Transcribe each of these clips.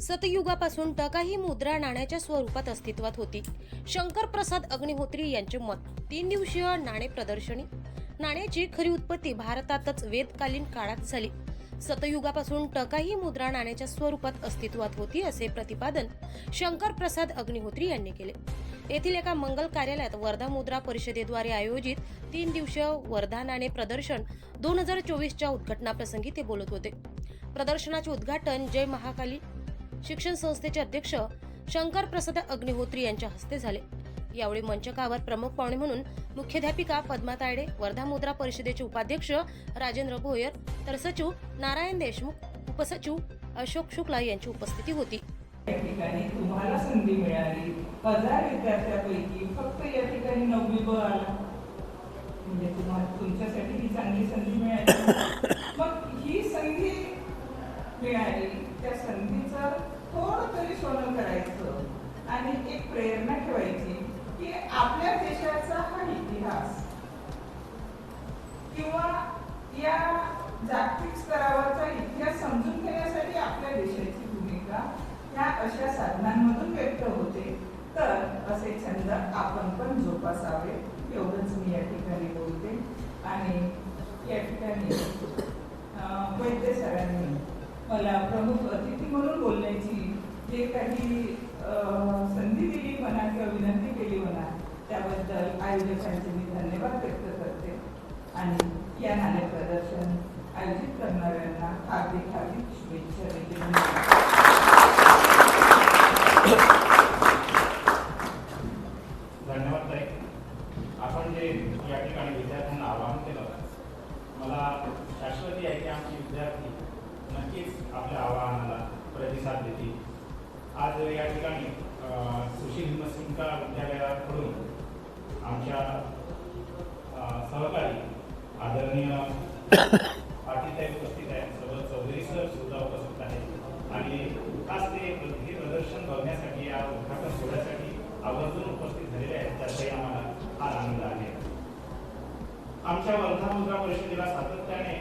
सतयुगापासून टका ही मुद्रा नाण्याच्या स्वरूपात अस्तित्वात होती. शंकर प्रसाद अग्निहोत्री यांचे मत तीन दिवसीय नाणे प्रदर्शनी. नाण्याची खरी उत्पत्ती भारतातच वेदकालीन काळात झाली. सतयुगापासून टका ही मुद्रा नाण्याच्या स्वरूपात अस्तित्वात होती असे प्रतिपादन शंकर प्रसाद अग्निहोत्री यांनी केले. येथील एका मंगल कार्यालयात वर्धा मुद्रा परिषदेद्वारे आयोजित तीन दिवसीय वर्धा नाणे प्रदर्शन दोन हजार चोवीसच्या उद्घाटनाप्रसंगी ते बोलत होते. प्रदर्शनाचे उद्घाटन जय महाकाली शिक्षण संस्थेचे अध्यक्ष शंकर प्रसाद अग्निहोत्री यांच्या हस्ते झाले. यावेळी मंचकावर प्रमुख पाहुणे म्हणून मुख्याध्यापिका पद्मा तायडे वर्धा मुद्रा परिषदेचे उपाध्यक्ष राजेंद्र भोयर तर सचिव नारायण देशमुख उपसचिव अशोक शुक्ला यांची उपस्थिती होती. ठिकाणी तुम्हाला संधी मिळाली. हजार विद्यार्थ्यापैकी फक्त या ठिकाणी नववी ब आला म्हणजे तुम्हाला तुमच्यासाठी ही चांगली संधी मिळाली. मग ही संधी मिळाली. त्या संधी तरी सोनं करायचं. आणि एक प्रेरणा ठेवायची की आपल्या देशाचा हा इतिहास किंवा या जागतिक स्तरावरचा इतिहास समजून घेण्यासाठी आपल्या देशाची भूमिका ह्या अशा साधनांमधून व्यक्त होते. तर असे छंद आपण पण जोपासावे एवढंच मी या ठिकाणी बोलते. आणि या ठिकाणी वैद्य सरांनी मला प्रमुख अतिथी म्हणून बोलण्याची जे काही संधी दिली म्हणा किंवा विनंती केली म्हणा त्याबद्दल आयोजकांचे मी धन्यवाद व्यक्त करते. आणि या नाणे प्रदर्शन आयोजित करणाऱ्यांना हार्दिक हार्दिक शुभेच्छा देखील देते. धन्यवाद ताई. आपण जे या ठिकाणी विद्यार्थ्यांना आवाहन केलं मला शाश्वती आहे की आमचे विद्यार्थी नक्कीच आपल्या आवाहनाला प्रतिसाद देतील. आज या ठिकाणी सुशील मसिंका विद्यालयाकडून आमच्या सहकारी आदरणीय पाटील उपस्थित आहेत. सोबत चौधरी सर सुद्धा उपस्थित आहेत. आणि खास ते हे प्रदर्शन बघण्यासाठी या उद्घाटन सोहळ्यासाठी आवर्जून उपस्थित झालेले आहेत. त्याचाही आम्हाला फार आनंद आहे. आमच्या वर्धा मुद्रा परिषदेला सातत्याने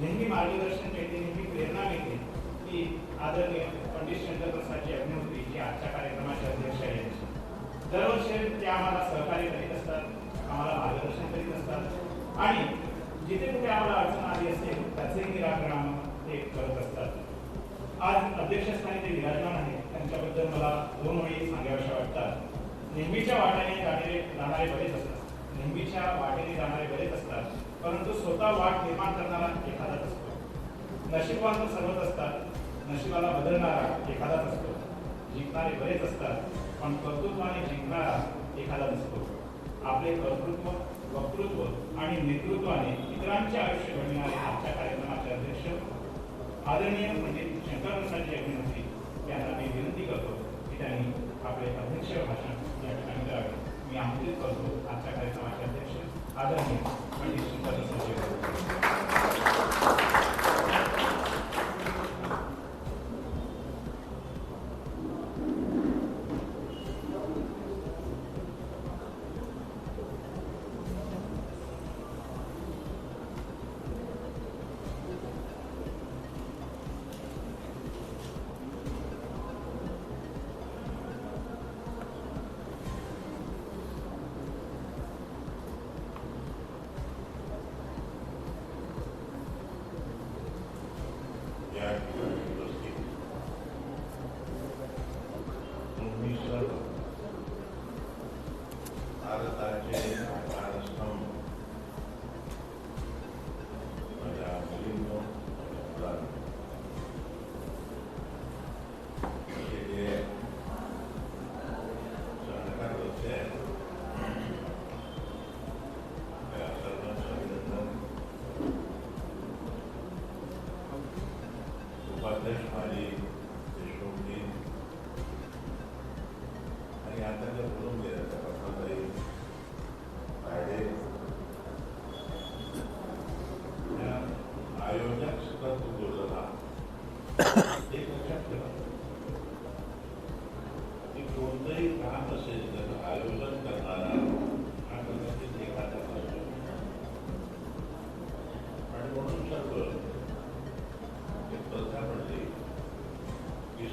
नेहमी मार्गदर्शन मिळते नेहमी प्रेरणा मिळते. की आदरणीय पंडित शंकर प्रसादजी अग्निहोत्री जे आजच्या कार्यक्रमाचे अध्यक्ष आहेत. दरवर्षी ते आम्हाला सहकार्य करीत असतात आम्हाला मार्गदर्शन करीत असतात. आणि जिथे कुठे आम्हाला अडचण आली असेल त्याचे निराकरण ते करत असतात. आज अध्यक्षस्थानी ते विराजमान आहेत. त्यांच्याबद्दल मला दोन वेळी सांगाव्याशा वाटतात. नेहमीच्या वाट्याने जाणारे जाणारे बरेच असतात. नेहमीच्या वाटेने जाणारे बरेच असतात. परंतु स्वतः वाट निर्माण करणारा एखादाच असतो. नशिबान तर सर्वच असतात. नशिबाला बदलणारा एखादाच असतो. जिंकणारे बरेच असतात पण कर्तृत्वाने जिंकणारा एखादा नसतो. आपले कर्तृत्व वक्तृत्व आणि नेतृत्वाने इतरांचे आयुष्य घडविणारे आजच्या कार्यक्रमाचे अध्यक्ष आदरणीय पंडित शंकरप्रसादजी अभिनेत्री यांना मी विनंती करतो की त्यांनी आपले अध्यक्ष भाषण या ठिकाणी करावे. मी आमंत्रित करतो आजच्या कार्यक्रमाचे अध्यक्ष आदरणीय पंडित शंकर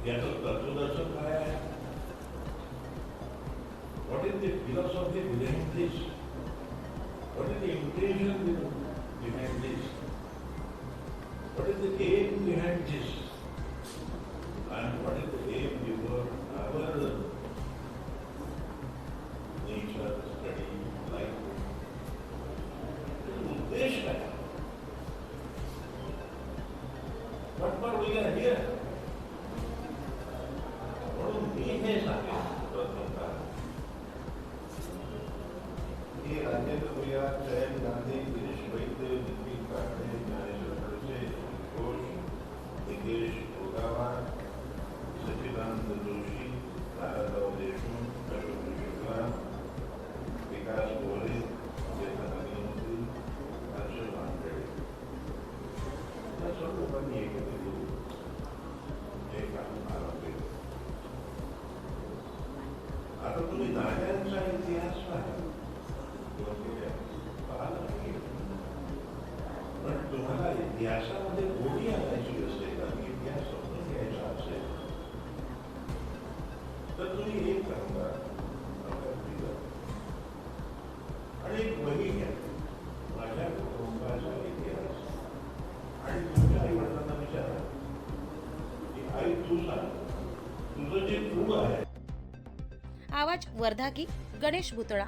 तत्वदर्शन याचं तत्वदर्शन काय आहे what is the philosophy behind this what is the intention behind this what is the aim behind this and what is the aim before our nature study life उद्देश काय What for we are here? इतिहासामध्ये गोडी आणायची असेल आणि इतिहास समजून घ्यायचा असेल तर तुम्ही एक काम आणि एक वही घ्या माझ्या कुटुंबाचा इतिहास आणि तुमच्या आई वडिलांना विचारा की आई तू सांग तुझं जे कुटुंब आहे आवाज वर्धा की गणेश भुतळा.